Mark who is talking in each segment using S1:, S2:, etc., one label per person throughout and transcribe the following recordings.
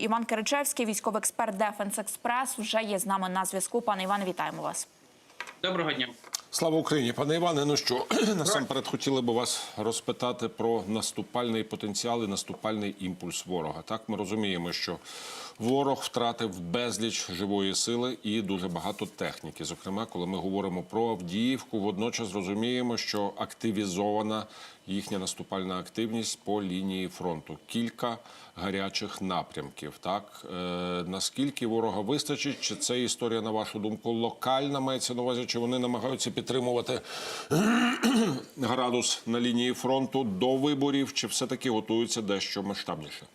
S1: Іван Киричевський, військовий експерт Дефенс Експрес, вже є з нами на зв'язку. Пане Іване, вітаємо вас.
S2: Доброго дня.
S3: Слава Україні, пане Іване. Ну що насамперед хотіли би вас розпитати про наступальний потенціал і наступальний імпульс ворога. Так ми розуміємо, що ворог втратив безліч живої сили і дуже багато техніки. Зокрема, коли ми говоримо про Авдіївку, водночас розуміємо, що активізована їхня наступальна активність по лінії фронту. Кілька гарячих напрямків. Так е, наскільки ворога вистачить? Чи це історія, на вашу думку, локальна мається на увазі? Чи вони намагаються підтримувати градус на лінії фронту до виборів? Чи все таки готуються дещо масштабніше?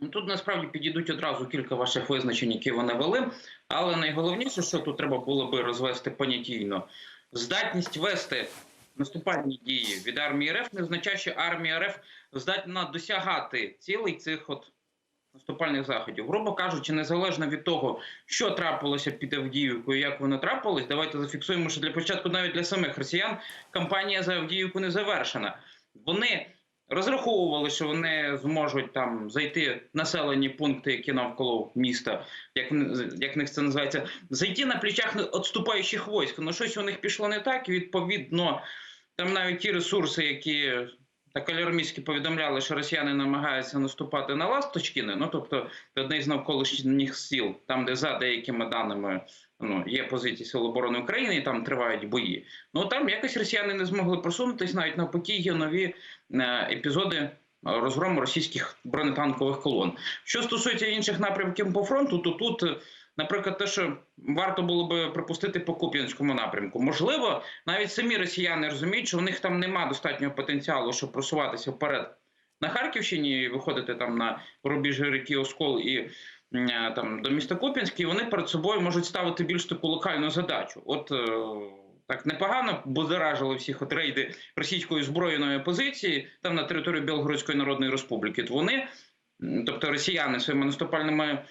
S2: Ну, Тут насправді підійдуть одразу кілька ваших визначень, які вони вели. Але найголовніше, що тут треба було би розвести понятійно, здатність вести наступальні дії від армії РФ не означає, що армія РФ здатна досягати цілей цих от наступальних заходів. Грубо кажучи, незалежно від того, що трапилося під Авдіївкою, як воно трапилось, давайте зафіксуємо, що для початку навіть для самих росіян кампанія за Авдіївку не завершена. Вони розраховували, що вони зможуть там зайти населені пункти, які навколо міста, як як них це називається, зайти на плечах відступаючих військ. Ну щось у них пішло не так. І відповідно, там навіть ті ресурси, які так алярмістськи повідомляли, що росіяни намагаються наступати на Ласточкіни, ну тобто одне з навколишніх сіл, там, де за деякими даними ну, є позиції Сил оборони України, і там тривають бої. Ну там якось росіяни не змогли просунутись, навіть навпаки, є нові е, епізоди. Розгрому російських бронетанкових колон. Що стосується інших напрямків по фронту, то тут, наприклад, те, що варто було би припустити по Куп'янському напрямку, можливо, навіть самі росіяни розуміють, що у них там нема достатнього потенціалу, щоб просуватися вперед на Харківщині, і виходити там на рубіжі ріки Оскол і е, там до міста Куп'янськ, і вони перед собою можуть ставити більш таку локальну задачу. От е, так непогано будоражили всіх от рейди російської збройної позиції там на території Білгородської Народної Республіки. Вони, тобто росіяни своїми наступальними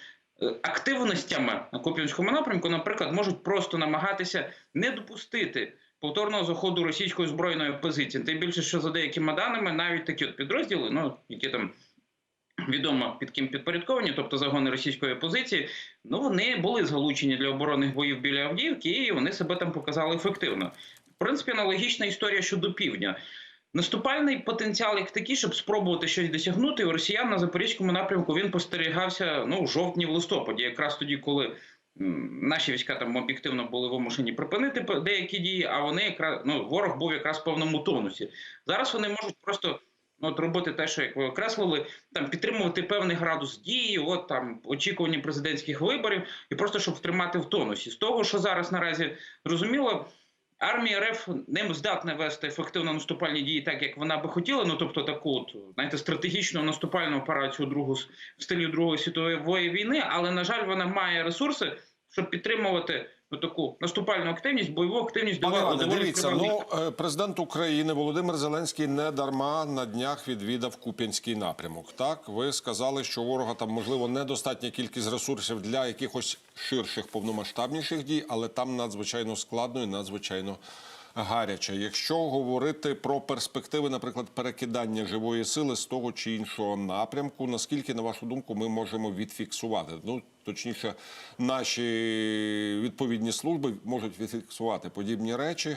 S2: активностями на Куп'янському напрямку, наприклад, можуть просто намагатися не допустити повторного заходу російської збройної позиції. Тим більше, що за деякими даними, навіть такі от підрозділи, ну які там. Відомо під ким підпорядковані, тобто загони російської опозиції, ну вони були залучені для оборонних боїв біля Авдіївки, і вони себе там показали ефективно. В принципі, аналогічна історія щодо півдня. Наступальний потенціал як такий, щоб спробувати щось досягнути, у росіян на запорізькому напрямку він спостерігався ну, в жовтні, в листопаді, якраз тоді, коли наші війська там об'єктивно були вимушені припинити деякі дії, а вони якраз ну, ворог був якраз в повному тонусі. Зараз вони можуть просто. ну, От робити те, що як ви окреслили, там підтримувати певний градус дії, от там очікування президентських виборів, і просто щоб втримати в тонусі. З того, що зараз наразі зрозуміло, армія РФ не здатна вести ефективно наступальні дії, так як вона би хотіла. Ну тобто таку от, знаєте, стратегічну наступальну операцію другу в стилі Другої світової війни, але на жаль, вона має ресурси, щоб підтримувати таку наступальну активність, бойову активність
S3: Пане
S2: доволі-
S3: Іване,
S2: доволі
S3: дивіться, ну е, президент України Володимир Зеленський не дарма на днях відвідав Куп'янський напрямок. Так, ви сказали, що ворога там можливо недостатня кількість ресурсів для якихось ширших повномасштабніших дій, але там надзвичайно складно і надзвичайно. Гаряче, якщо говорити про перспективи, наприклад, перекидання живої сили з того чи іншого напрямку, наскільки, на вашу думку, ми можемо відфіксувати? Ну точніше, наші відповідні служби можуть відфіксувати подібні речі,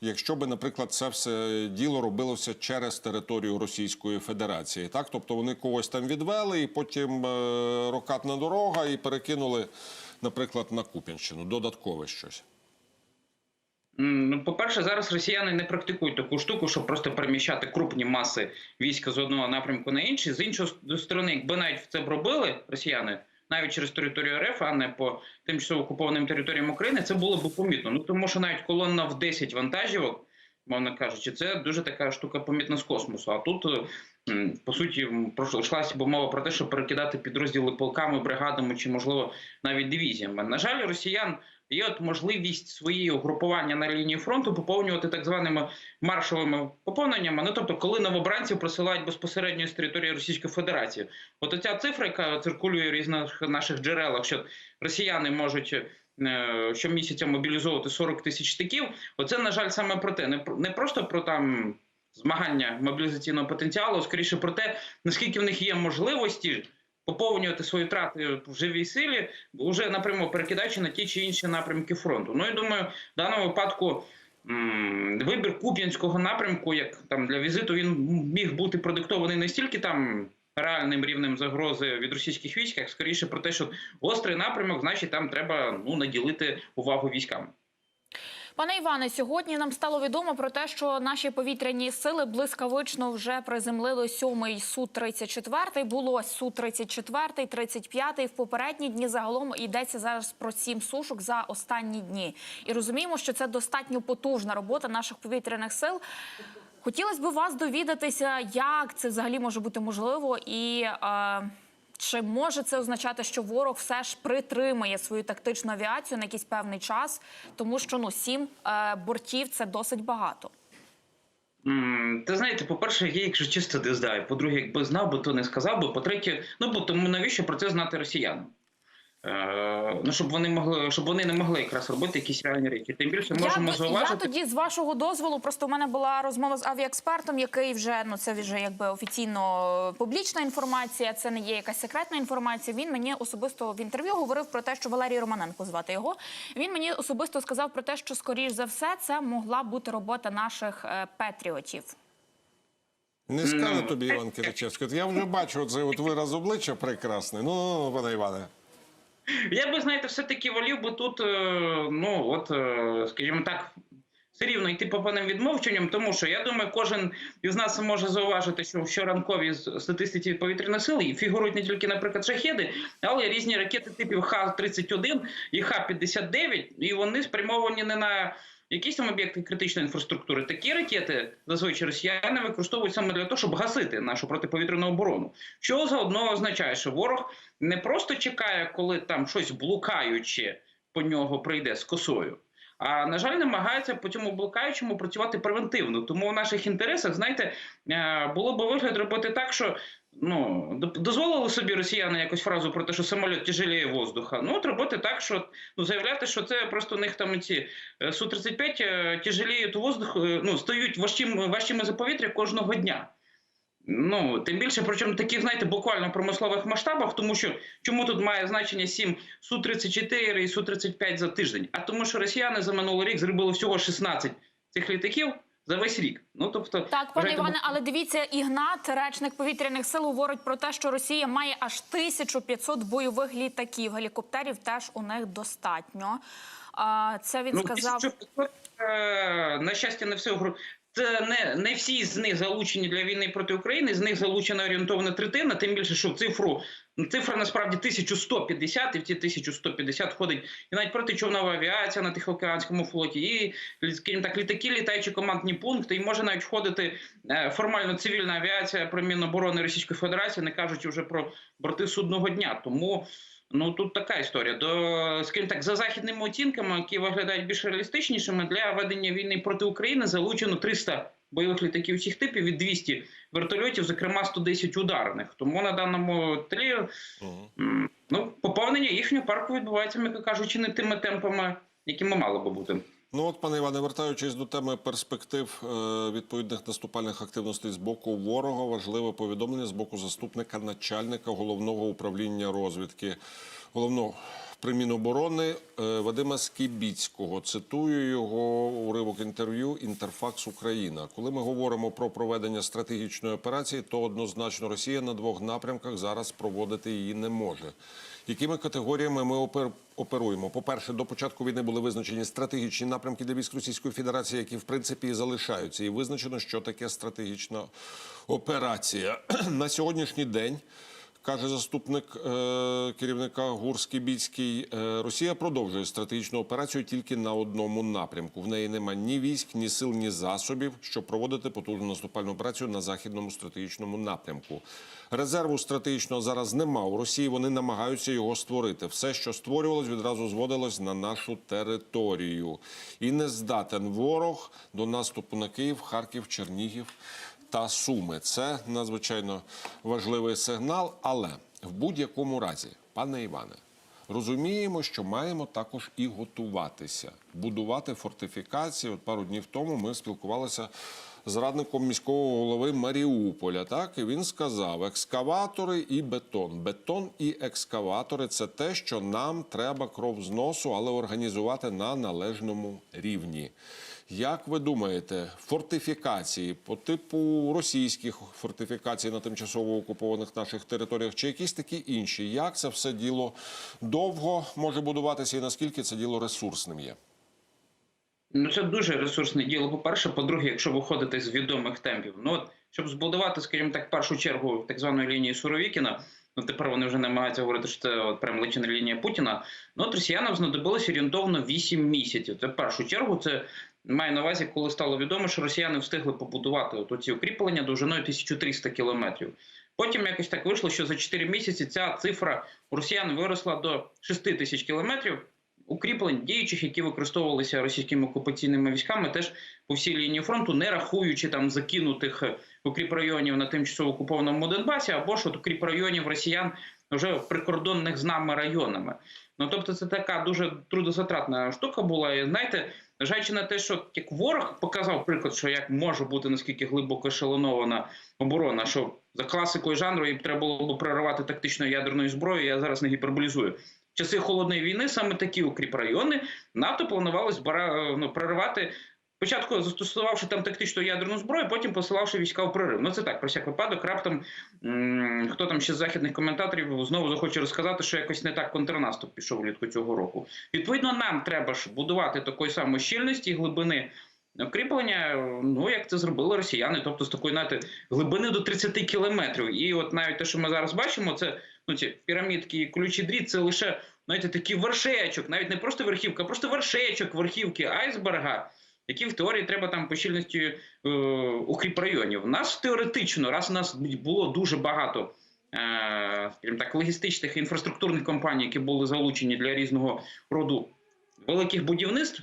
S3: якщо би, наприклад, це все діло робилося через територію Російської Федерації. Так, тобто вони когось там відвели, і потім е, рокатна дорога і перекинули, наприклад, на Куп'янщину додаткове щось.
S2: Ну, по-перше, зараз росіяни не практикують таку штуку, щоб просто переміщати крупні маси війська з одного напрямку на інший. З іншої сторони, якби навіть це б робили росіяни, навіть через територію РФ, а не по тимчасово окупованим територіям України, це було б помітно. Ну тому що навіть колона в 10 вантажівок, мовно кажучи, це дуже така штука помітна з космосу. А тут, е, по суті, м, пройшлася б мова про те, щоб перекидати підрозділи полками, бригадами чи, можливо, навіть дивізіями. На жаль, росіян є от можливість свої угрупування на лінії фронту поповнювати так званими маршовими поповненнями. Ну тобто, коли новобранців присилають безпосередньо з території Російської Федерації. От оця цифра, яка циркулює в різних наших джерелах, що росіяни можуть. е, Щомісяця мобілізовувати 40 тисяч штиків. Оце, на жаль, саме про те. Не не просто про там змагання мобілізаційного потенціалу, а скоріше про те, наскільки в них є можливості поповнювати свої втрати в живій силі, вже напряму перекидаючи на ті чи інші напрямки фронту. Ну і думаю, в даному випадку. Вибір Куп'янського напрямку, як там для візиту, він міг бути продиктований не стільки там реальним рівнем загрози від російських військ, як скоріше про те, що гострий напрямок, значить, там треба ну наділити увагу військам.
S1: Пане Іване, сьогодні нам стало відомо про те, що наші повітряні сили блискавично вже приземлили сьомий су 34 Було су 34 35 В попередні дні загалом йдеться зараз про сім сушок за останні дні. І розуміємо, що це достатньо потужна робота наших повітряних сил. Хотілося б вас довідатися, як це взагалі може бути можливо, і е, чи може це означати, що ворог все ж притримає свою тактичну авіацію на якийсь певний час, тому що ну сім е, бортів це досить багато.
S2: Та знаєте, по-перше, я, якщо чисто диздаю. По-друге, якби знав би, то не сказав би. По-третє, ну бо тому навіщо про це знати росіянам? Е, ну, щоб вони могли, щоб вони не могли якраз робити якісь реальні речі. Тим більше можемо
S1: я, я тоді з вашого дозволу, просто у мене була розмова з авіаекспертом, який вже ну це вже якби офіційно публічна інформація, це не є якась секретна інформація. Він мені особисто в інтерв'ю говорив про те, що Валерій Романенко звати його. Він мені особисто сказав про те, що скоріш за все це могла бути робота наших е, патріотів.
S3: Не скаже тобі, Іван Киричевський. Я вже бачу цей от вираз обличчя прекрасний. Ну, пане Іване.
S2: Я би, знаєте, все-таки волів би тут, е, ну от, е, скажімо так, все рівно йти по певним відмовченням, тому що я думаю, кожен із нас може зауважити, що з- статистиці повітряних сил і фігурують не тільки, наприклад, шахеди, але й різні ракети типів Х-31 і Х-59, і вони спрямовані не на якісь там об'єкти критичної інфраструктури. Такі ракети зазвичай росіяни використовують саме для того, щоб гасити нашу протиповітряну оборону. Що заодно означає, що ворог не просто чекає, коли там щось блукаюче по нього прийде з косою. А на жаль, намагається по цьому блукаючому працювати превентивно. Тому в наших інтересах, знаєте, е, було б вигляд робити так, що ну дозволили собі росіяни якусь фразу про те, що самоліт тяжеліє воздуха. Ну от робити так, що ну заявляти, що це просто у них там ці су 35 е, тяжеліють воздух, е, ну стають важчим важчими за повітря кожного дня. Ну, тим більше, причому таких, знаєте, буквально промислових масштабах, тому що чому тут має значення 7 Су-34 і Су-35 за тиждень? А тому, що росіяни за минулий рік зробили всього 16 цих літаків за весь рік. Ну, тобто,
S1: Так, пане Іване, але дивіться, Ігнат, речник повітряних сил, говорить про те, що Росія має аж 1500 бойових літаків. Гелікоптерів теж у них достатньо. А, Це він
S2: Ну,
S1: сказав.
S2: 1500, е, на щастя, не все Це не, не всі з них залучені для війни проти України. З них залучена орієнтовна третина. Тим більше, що цифру ну, цифра насправді 1150, і в ці 1150 входить і навіть протичовнова авіація на Тихоокеанському флоті, і скажімо так, літаки, літаючі командні пункти, і може навіть входити е, формально цивільна авіація про Міноборони Російської Федерації, не кажучи вже про борти судного дня. Тому. Ну тут така історія. До скажімо так, за західними оцінками, які виглядають більш реалістичнішими, для ведення війни проти України залучено 300 бойових літаків всіх типів від 200 вертольотів, зокрема 110 ударних. Тому на даному тлі ну, поповнення їхнього парку відбувається, м'яко кажучи, не тими темпами, якими мало би бути.
S3: Ну от, пане Іване, вертаючись до теми перспектив е, відповідних наступальних активностей з боку ворога, важливе повідомлення з боку заступника начальника головного управління розвідки. Головного при Міноборони е, Вадима Скібіцького. Цитую його уривок інтерв'ю Інтерфакс Україна. Коли ми говоримо про проведення стратегічної операції, то однозначно Росія на двох напрямках зараз проводити її не може. Якими категоріями ми опер- оперуємо? По-перше, до початку війни були визначені стратегічні напрямки для військ Російської Федерації, які в принципі і залишаються, і визначено, що таке стратегічна операція на сьогоднішній день. Каже заступник е, керівника Гурський Біцький, е, Росія продовжує стратегічну операцію тільки на одному напрямку. В неї нема ні військ, ні сил, ні засобів, щоб проводити потужну наступальну операцію на західному стратегічному напрямку. Резерву стратегічного зараз нема. У Росії вони намагаються його створити. Все, що створювалось, відразу зводилось на нашу територію. І не здатен ворог до наступу на Київ, Харків, Чернігів та Суми. Це надзвичайно важливий сигнал. Але в будь-якому разі, пане Іване, розуміємо, що маємо також і готуватися, будувати фортифікації. От пару днів тому ми спілкувалися з радником міського голови Маріуполя. Так і він сказав: екскаватори і бетон. Бетон і екскаватори це те, що нам треба кров з носу, але організувати на належному рівні. Як ви думаєте, фортифікації по типу російських фортифікацій на тимчасово окупованих наших територіях чи якісь такі інші? Як це все діло довго може будуватися і наскільки це діло ресурсним є?
S2: Ну, це дуже ресурсне діло. По-перше, по-друге, якщо виходити з відомих темпів. Ну от щоб збудувати, скажімо так, першу чергу так званої лінії Суровікіна. Ну тепер вони вже намагаються говорити, що це от прям личина лінія Путіна. Ну от росіянам знадобилось орієнтовно 8 місяців. Це в першу чергу. Це має на увазі, коли стало відомо, що росіяни встигли побудувати от ці укріплення довжиною 1300 кілометрів. Потім якось так вийшло, що за 4 місяці ця цифра росіян виросла до 6 тисяч кілометрів укріплень діючих, які використовувалися російськими окупаційними військами, теж по всій лінії фронту, не рахуючи там закинутих е, укріпрайонів на тимчасово окупованому Донбасі, або ж от укріпрайонів росіян вже прикордонних з нами районами. Ну тобто, це така дуже трудозатратна штука була. І знаєте, зважаючи на те, що як ворог показав приклад, що як може бути наскільки глибоко шаленована оборона, що за класикою жанру їм треба було б проривати тактичною ядерною зброєю, я зараз не гіперболізую. В часи холодної війни саме такі укріпрайони НАТО планувалось бара, ну, проривати. Спочатку застосувавши там тактичну ядерну зброю, потім посилавши війська в прорив. Ну це так, про всяк випадок. Раптом хто там ще з західних коментаторів знову захоче розказати, що якось не так контрнаступ пішов влітку цього року. Відповідно, нам треба ж будувати такої самої щільності глибини укріплення, ну як це зробили росіяни, тобто з такої знаєте, глибини до 30 кілометрів. І от навіть те, що ми зараз бачимо, це ну ці пірамідки і ключі дріт, це лише знаєте, такий вершечок, навіть не просто верхівка, а просто вершечок верхівки айсберга. Які в теорії треба там по щільності е, укріпрайонів. У нас теоретично, раз у нас було дуже багато е, так, логістичних інфраструктурних компаній, які були залучені для різного роду великих будівництв,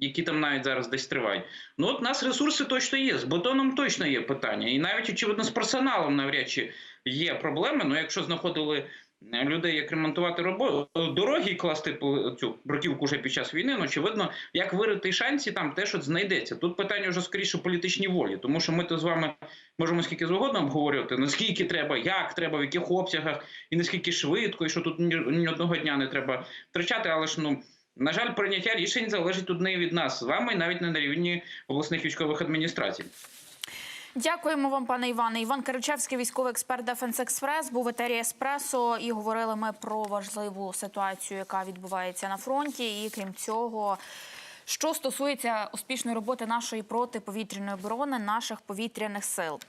S2: які там навіть зараз десь тривають. Ну от у нас ресурси точно є. З бетоном точно є питання. І навіть очевидно з персоналом навряд чи є проблеми. Ну якщо знаходили людей, як ремонтувати робо... дороги і класти цю бруківку вже під час війни, ну очевидно, як вирити шансі, там теж от знайдеться. Тут питання вже скоріше політичній волі, тому що ми то з вами можемо скільки завгодно обговорювати, наскільки треба, як треба, в яких обсягах, і наскільки швидко, і що тут ні, одного дня не треба втрачати, але ж ну. На жаль, прийняття рішень залежить тут не від нас з вами, навіть не на рівні обласних військових адміністрацій.
S1: Дякуємо вам, пане Іване. Іван Киричевський, військовий експерт Дефенс Експрес, був етері Еспресо. І говорили ми про важливу ситуацію, яка відбувається на фронті. І крім цього, що стосується успішної роботи нашої протиповітряної оборони, наших повітряних сил.